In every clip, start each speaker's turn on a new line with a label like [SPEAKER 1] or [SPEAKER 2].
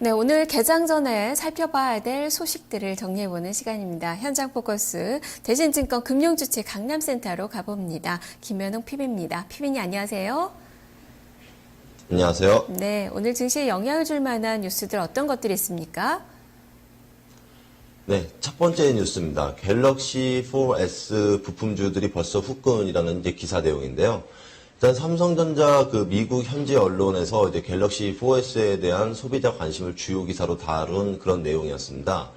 [SPEAKER 1] 네, 오늘 개장 전에 살펴봐야 될 소식들을 정리해보는 시간입니다. 현장 포커스 대신증권 금융주체 강남센터로 가봅니다. 김현웅 PB입니다. PB님 안녕하세요.
[SPEAKER 2] 안녕하세요.
[SPEAKER 1] 네, 오늘 증시에 영향을 줄 만한 뉴스들 어떤 것들이 있습니까?
[SPEAKER 2] 네, 첫 번째 뉴스입니다. 갤럭시 4S 부품주들이 벌써 후끈이라는 이제 기사 내용인데요. 일단 삼성전자 그 미국 현지 언론에서 이제 갤럭시 4S에 대한 소비자 관심을 주요 기사로 다룬 그런 내용이었습니다.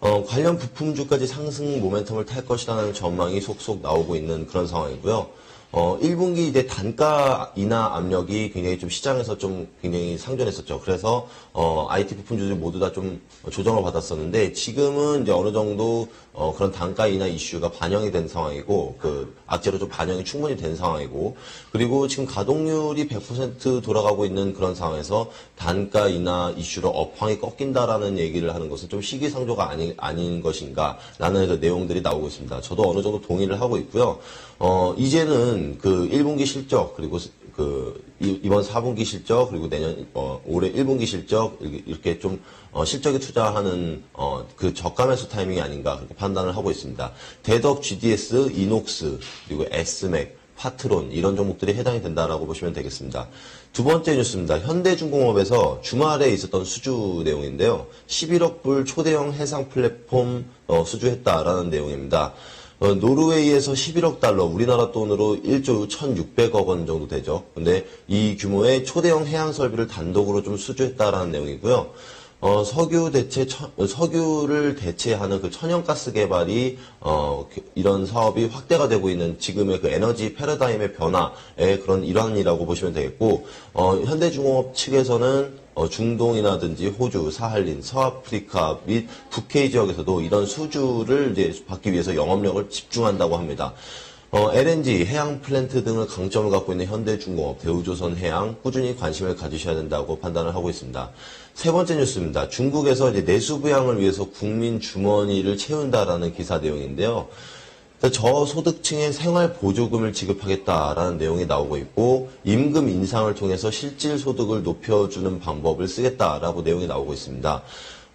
[SPEAKER 2] 어, 관련 부품주까지 상승 모멘텀을 탈 것이라는 전망이 속속 나오고 있는 그런 상황이고요. 어, 1분기 이제 단가 인하 압력이 굉장히 좀 시장에서 좀 굉장히 상존했었죠. 그래서, 어, IT 부품주들 모두 다 좀 조정을 받았었는데, 지금은 이제 어느 정도, 어, 그런 단가 인하 이슈가 반영이 된 상황이고, 그, 악재로 좀 반영이 충분히 된 상황이고, 그리고 지금 가동률이 100% 돌아가고 있는 그런 상황에서 단가 인하 이슈로 업황이 꺾인다라는 얘기를 하는 것은 좀 시기상조가 아니, 아닌 것인가, 라는 그 내용들이 나오고 있습니다. 저도 어느 정도 동의를 하고 있고요. 어, 이제는 그 1분기 실적, 그리고 그 이- 이번 4분기 실적 그리고 내년 어, 올해 1분기 실적 이렇게- 좀 어, 실적에 투자하는 어, 그 저가 매수 타이밍이 아닌가 그렇게 판단을 하고 있습니다. 대덕 GDS, 이녹스 그리고 에스맥 파트론 이런 종목들이 해당이 된다라고 보시면 되겠습니다. 두 번째 뉴스입니다. 현대중공업에서 주말에 있었던 수주 내용인데요. 11억 불 초대형 해상 플랫폼 어, 수주했다라는 내용입니다. 어, 노르웨이에서 11억 달러, 우리나라 돈으로 1조 1,600억 원 정도 되죠. 근데 이 규모의 초대형 해양 설비를 단독으로 좀 수주했다라는 내용이고요. 어, 석유 대체, 천- 어, 석유를 대체하는 그 천연가스 개발이, 어, 그- 이런 사업이 확대가 되고 있는 지금의 그 에너지 패러다임의 변화의 그런 일환이라고 보시면 되겠고, 어, 현대중공업 측에서는 어, 중동이라든지 호주, 사할린, 서아프리카 및 북해 지역에서도 이런 수주를 이제 받기 위해서 영업력을 집중한다고 합니다. 어, LNG, 해양 플랜트 등을 강점을 갖고 있는 현대중공업, 대우조선 해양 꾸준히 관심을 가지셔야 된다고 판단을 하고 있습니다. 세 번째 뉴스입니다. 중국에서 이제 내수 부양을 위해서 국민 주머니를 채운다라는 기사 내용인데요. 저소득층의 생활 보조금을 지급하겠다라는 내용이 나오고 있고 임금 인상을 통해서 실질 소득을 높여주는 방법을 쓰겠다라고 내용이 나오고 있습니다.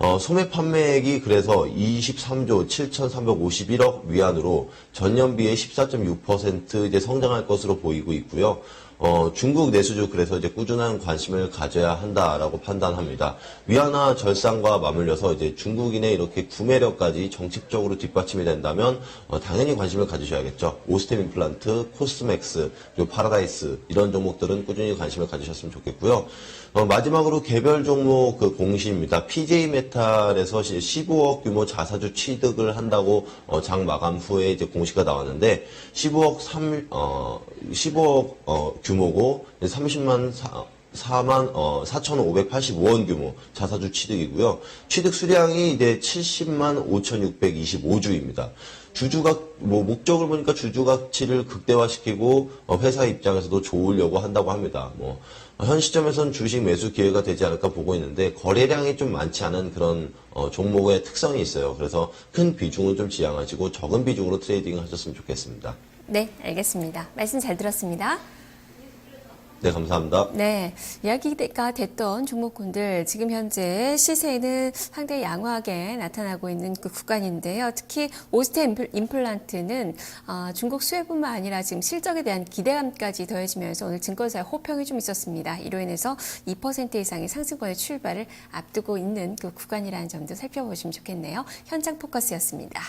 [SPEAKER 2] 어, 소매 판매액이 그래서 23조 7,351억 위안으로 전년 비해 14.6% 이제 성장할 것으로 보이고 있고요. 어, 중국 내수주 그래서 이제 꾸준한 관심을 가져야 한다라고 판단합니다. 위안화 절상과 맞물려서 이제 중국인의 이렇게 구매력까지 정책적으로 뒷받침이 된다면 어, 당연히 관심을 가지셔야겠죠. 오스템 임플란트, 코스맥스, 그리고 파라다이스 이런 종목들은 꾸준히 관심을 가지셨으면 좋겠고요. 어, 마지막으로 개별 종목 그 공시입니다. PJ 메탈에서 15억 규모 자사주 취득을 한다고 어, 장 마감 후에 이제 공시가 나왔는데 15억 3 어, 15억 어, 규 모고 30만 4, 4만 어 4,585원 규모 자사주 취득이고요. 취득 수량이 이제 70만 5,625주입니다. 주주가 뭐 목적을 보니까 주주 가치를 극대화시키고 어, 회사 입장에서도 좋으려고 한다고 합니다. 뭐 어, 현 시점에선 주식 매수 기회가 되지 않을까 보고 있는데 거래량이 좀 많지 않은 그런 어, 종목의 특성이 있어요. 그래서 큰 비중은 좀 지양하시고 적은 비중으로 트레이딩 하셨으면 좋겠습니다.
[SPEAKER 1] 네, 알겠습니다. 말씀 잘 들었습니다.
[SPEAKER 2] 네, 감사합니다.
[SPEAKER 1] 네, 이야기가 됐던 종목군들 지금 현재 시세는 상당히 양호하게 나타나고 있는 그 구간인데요. 특히 오스테 임플- 임플란트는 어, 중국 수혜뿐만 아니라 지금 실적에 대한 기대감까지 더해지면서 오늘 증권사의 호평이 좀 있었습니다. 이로 인해서 2% 이상의 상승권의 출발을 앞두고 있는 그 구간이라는 점도 살펴보시면 좋겠네요. 현장 포커스였습니다.